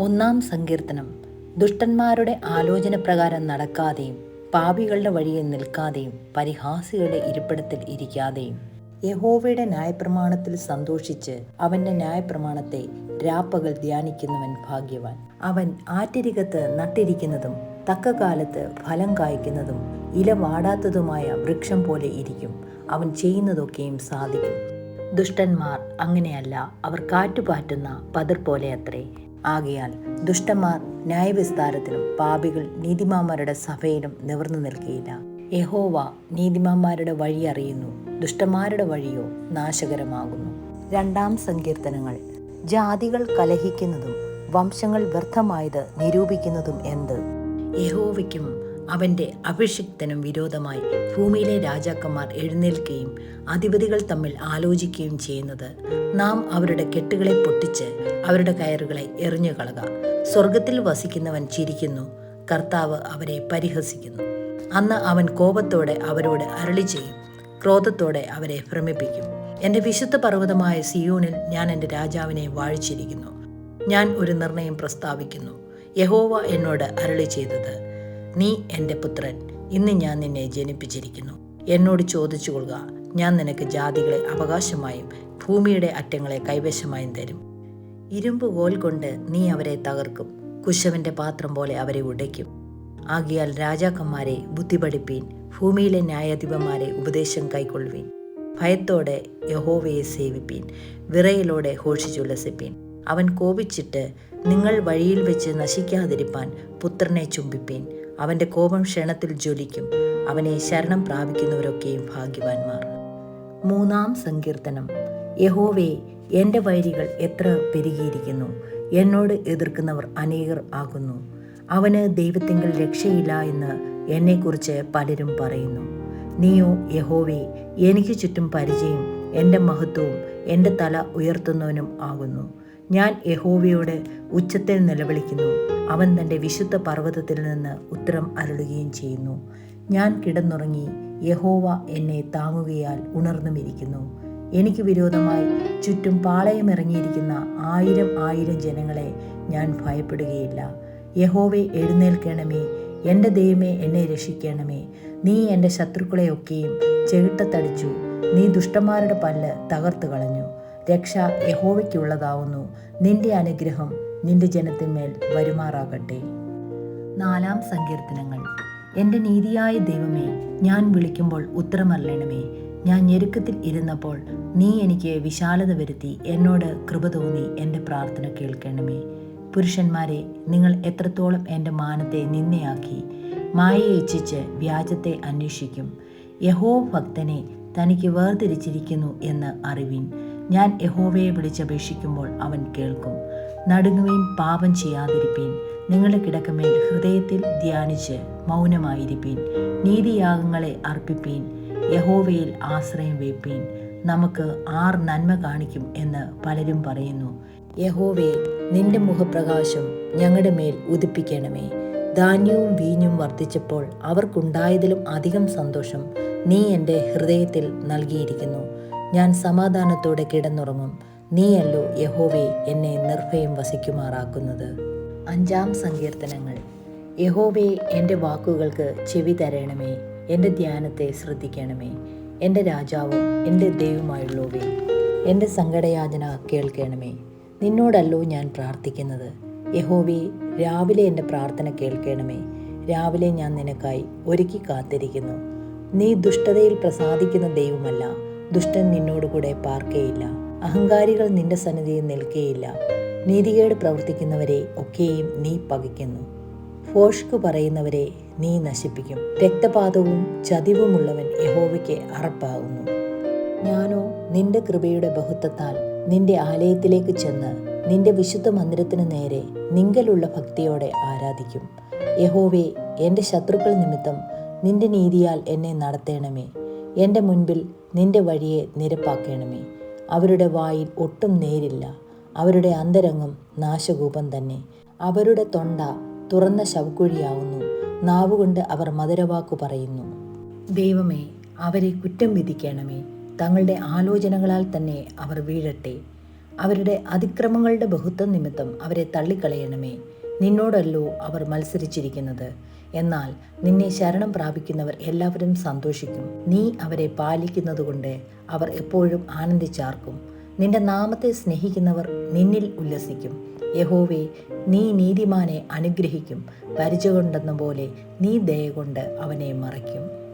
ഒന്നാം സങ്കീർത്തനം. ദുഷ്ടന്മാരുടെ ആലോചന പ്രകാരം നടക്കാതെയും പാപികളുടെ വഴിയിൽ നിൽക്കാതെയും പരിഹാസികളുടെ ഇരിപ്പിടത്തിൽ ഇരിക്കാതെയും. യഹോവയുടെ ന്യായപ്രമാണത്തിൽ സന്തോഷിച്ച് അവന്റെ ന്യായപ്രമാണത്തെ രാപ്പകൽ ധ്യാനിക്കുന്നവൻ ഭാഗ്യവാൻ. അവൻ ആറ്റിരികത്ത് നട്ടിരിക്കുന്നതും തക്ക കാലത്ത് ഫലം കായ്ക്കുന്നതും ഇല വാടാത്തതുമായ വൃക്ഷം പോലെ ഇരിക്കും. അവൻ ചെയ്യുന്നതൊക്കെയും സാധിക്കും. ദുഷ്ടന്മാർ അങ്ങനെയല്ല അവർ കാറ്റുപാറ്റുന്ന പതിർ പോലെ അത്രേ. ആകയാൽ ദുഷ്ടന്മാർ ന്യായവിസ്താരത്തിലും പാപികൾ നീതിമാന്മാരുടെ സഭയിലും നിവർന്നു നിൽക്കുകയില്ല. യഹോവ നീതിമാന്മാരുടെ വഴി അറിയുന്നു ദുഷ്ടന്മാരുടെ വഴിയോ നാശകരമാകുന്നു. രണ്ടാം സങ്കീർത്തനങ്ങൾ. ജാതികൾ കലഹിക്കുന്നതും വംശങ്ങൾ വ്യർത്ഥമായത് നിരൂപിക്കുന്നതും എന്ത്? യഹോവയ്ക്കും അവന്റെ അഭിഷിക്തനും വിരോധമായി ഭൂമിയിലെ രാജാക്കന്മാർ എഴുന്നേൽക്കുകയും അധിപതികൾ തമ്മിൽ ആലോചിക്കുകയും ചെയ്യുന്നത് നാം അവരുടെ കെട്ടുകളെ പൊട്ടിച്ച് അവരുടെ കയറുകളെ എറിഞ്ഞു കളക. സ്വർഗത്തിൽ വസിക്കുന്നവൻ ചിരിക്കുന്നു കർത്താവ് അവരെ പരിഹസിക്കുന്നു. അന്ന് അവൻ കോപത്തോടെ അവരോട് അരളി ചെയ്യും ക്രോധത്തോടെ അവരെ ഭ്രമിപ്പിക്കും. എന്റെ വിശുദ്ധ പർവതമായ സിയൂണിൽ ഞാൻ എന്റെ രാജാവിനെ വാഴിച്ചിരിക്കുന്നു. ഞാൻ ഒരു നിർണയം പ്രസ്താവിക്കുന്നു. യഹോവ എന്നോട് അരളി ചെയ്തത് നീ എന്റെ പുത്രൻ. ഇന്ന് ഞാൻ നിന്നെ ജനിപ്പിച്ചിരിക്കുന്നു. എന്നോട് ചോദിച്ചു കൊള്ളുക ഞാൻ നിനക്ക് ജാതികളെ അവകാശമായും ഭൂമിയുടെ അറ്റങ്ങളെ കൈവശമായും തരും. ഇരുമ്പ് കോൽ കൊണ്ട് നീ അവരെ തകർക്കും. കുശവന്റെ പാത്രം പോലെ അവരെ ഉടയ്ക്കും. ആകിയാൽ രാജാക്കന്മാരെ ബുദ്ധി പഠിപ്പീൻ ഭൂമിയിലെ ന്യായാധിപന്മാരെ ഉപദേശം കൈക്കൊള്ളുവീൻ. ഭയത്തോടെ യഹോവയെ സേവിപ്പീൻ. വിറയിലൂടെ ഘോഷിച്ചുല്ലസിപ്പീൻ അവൻ കോപിച്ചിട്ട് നിങ്ങൾ വഴിയിൽ വെച്ച് നശിക്കാതിരിപ്പാൻ പുത്രനെ ചുംബിപ്പീൻ. അവന്റെ കോപം ക്ഷണത്തിൽ ജ്വലിക്കും. അവനെ ശരണം പ്രാപിക്കുന്നവരൊക്കെയും ഭാഗ്യവാന്മാർ. മൂന്നാം സങ്കീർത്തനം. യഹോവേ എന്റെ വൈരികൾ എത്ര പെരുകിയിരിക്കുന്നു. എന്നോട് എതിർക്കുന്നവർ അനേകർ ആകുന്നു. അവന് ദൈവത്തിങ്കിൽ രക്ഷയില്ല എന്ന് എന്നെക്കുറിച്ച് പലരും പറയുന്നു. നീയോ യഹോവേ എനിക്ക് ചുറ്റും പരിചയം എന്റെ മഹത്വവും എന്റെ തല ഉയർത്തുന്നവനും ആകുന്നു. ഞാൻ യഹോവയോട് ഉച്ചത്തിൽ നിലവിളിക്കുന്നു. അവൻ തന്റെ വിശുദ്ധ പർവതത്തിൽ നിന്ന് ഉത്തരം അരുളുകയും ചെയ്യുന്നു. ഞാൻ കിടന്നുറങ്ങി യഹോവ എന്നെ താങ്ങുകയാൽ ഉണർന്നുമിരിക്കുന്നു. എനിക്ക് വിരോധമായി ചുറ്റും പാളയമിറങ്ങിയിരിക്കുന്ന ആയിരം ആയിരം ജനങ്ങളെ ഞാൻ ഭയപ്പെടുകയില്ല. യഹോവെ എഴുന്നേൽക്കണമേ. എന്റെ ദൈവമേ എന്നെ രക്ഷിക്കണമേ. നീ എന്റെ ശത്രുക്കളെയൊക്കെയും ചെകിട്ടത്തടിച്ചു. നീ ദുഷ്ടന്മാരുടെ പല്ല് തകർത്തു കളഞ്ഞു രക്ഷ യഹോവയ്ക്കുള്ളതാവുന്നു. നിന്റെ അനുഗ്രഹം നിന്റെ ജനത്തിന്മേൽ വരുമാറാകട്ടെ. നാലാം സങ്കീർത്തനങ്ങൾ. എന്റെ നീതിയായ ദൈവമേ ഞാൻ വിളിക്കുമ്പോൾ ഉത്തരമല്ലണമേ ഞാൻ ഞെരുക്കത്തിൽ ഇരുന്നപ്പോൾ നീ എനിക്ക് വിശാലത വരുത്തി എന്നോട് കൃപ തോന്നി എന്റെ പ്രാർത്ഥന കേൾക്കണമേ. പുരുഷന്മാരെ നിങ്ങൾ എത്രത്തോളം എന്റെ മാനത്തെ നിന്നയാക്കി മായയെ ഇച്ഛിച്ച് വ്യാജത്തെ അന്വേഷിക്കും. യഹോ ഭക്തനെ തനിക്ക് വേർതിരിച്ചിരിക്കുന്നു എന്ന് അറിവിൻ. ഞാൻ യഹോവയെ വിളിച്ചപേക്ഷിക്കുമ്പോൾ അവൻ കേൾക്കും. നടുങ്ങുവീൻ പാപം ചെയ്യാതിരിപ്പീൻ. നിങ്ങളുടെ കിടക്കമേൽ ഹൃദയത്തിൽ ധ്യാനിച്ച് മൗനമായിരിപ്പീൻ. നീതിയാഗങ്ങളെ അർപ്പിപ്പീൻ. യഹോവയിൽ ആശ്രയം വെപ്പീൻ നമുക്ക് ആർ നന്മ കാണിക്കും എന്ന് പലരും പറയുന്നു. യഹോവേ നിന്റെ മുഖപ്രകാശം ഞങ്ങളുടെ മേൽ ഉദിപ്പിക്കണമേ. ധാന്യവും വീഞ്ഞും വർദ്ധിച്ചപ്പോൾ അവർക്കുണ്ടായതിലും അധികം സന്തോഷം നീ എന്റെ ഹൃദയത്തിൽ നൽകിയിരിക്കുന്നു. ഞാൻ സമാധാനത്തോടെ കിടന്നുറങ്ങും. നീയല്ലോ യഹോവേ എന്നെ നിർഭയം വസിക്കുമാറാക്കുന്നത്. അഞ്ചാം സങ്കീർത്തനങ്ങൾ. യഹോവേ എന്റെ വാക്കുകൾക്ക് ചെവി തരണമേ എന്റെ ധ്യാനത്തെ ശ്രദ്ധിക്കണമേ എന്റെ രാജാവും എന്റെ ദൈവമായുള്ളവേ എന്റെ സങ്കടയാചന കേൾക്കണമേ. നിന്നോടല്ലോ ഞാൻ പ്രാർത്ഥിക്കുന്നത്. യഹോവേ രാവിലെ എന്റെ പ്രാർത്ഥന കേൾക്കണമേ രാവിലെ ഞാൻ നിനക്കായി ഒരുക്കി കാത്തിരിക്കുന്നു. നീ ദുഷ്ടതയിൽ പ്രസാദിക്കുന്ന ദൈവമല്ല ദുഷ്ടൻ നിന്നോടുകൂടെ പാർക്കേയില്ല. അഹങ്കാരികൾ നിന്റെ സന്നിധിയിൽ നിൽക്കേയില്ല. നീതികേട് പ്രവർത്തിക്കുന്നവരെ ഒക്കെയും നീ പകയ്ക്കുന്നു. ഫോഷ്ക്ക് പറയുന്നവരെ നീ നശിപ്പിക്കും. രക്തപാതവും ചതിവുമുള്ളവൻ യഹോവയ്ക്ക് അറപ്പാകുന്നു. ഞാനോ നിന്റെ കൃപയുടെ ബഹുത്വത്താൽ നിന്റെ ആലയത്തിലേക്ക് ചെന്ന് നിന്റെ വിശുദ്ധ മന്ദിരത്തിന് നേരെ നിങ്കലുള്ള ഭക്തിയോടെ ആരാധിക്കും. യഹോവേ എന്റെ ശത്രുക്കൾ നിമിത്തം നിന്റെ നീതിയാൽ എന്നെ നടത്തേണമേ. എന്റെ മുൻപിൽ നിന്റെ വഴിയെ നിരപ്പാക്കണമേ. അവരുടെ വായിൽ ഒട്ടും നേരില്ല. അവരുടെ അന്തരംഗം നാശകൂപം തന്നെ. അവരുടെ തൊണ്ട തുറന്ന ശവക്കുഴിയാവുന്നു. നാവുകൊണ്ട് അവർ മധുരവാക്കു പറയുന്നു. ദൈവമേ അവരെ കുറ്റം വിധിക്കണമേ. തങ്ങളുടെ ആലോചനകളാൽ തന്നെ അവർ വീഴട്ടെ. അവരുടെ അതിക്രമങ്ങളുടെ ബഹുത്വം നിമിത്തം അവരെ തള്ളിക്കളയണമേ. നിന്നോടല്ലോ അവർ മത്സരിച്ചിരിക്കുന്നത്. എന്നാൽ നിന്നെ ശരണം പ്രാപിക്കുന്നവർ എല്ലാവരും സന്തോഷിക്കും. നീ അവരെ പാലിക്കുന്നതുകൊണ്ട് അവർ എപ്പോഴും ആനന്ദിച്ചാർക്കും. നിന്റെ നാമത്തെ സ്നേഹിക്കുന്നവർ നിന്നിൽ ഉല്ലസിക്കും. യഹോവേ നീ നീതിമാനെ അനുഗ്രഹിക്കും. പരിച കൊണ്ടെന്ന പോലെ നീ ദയ കൊണ്ട് അവനെ മറയ്ക്കും.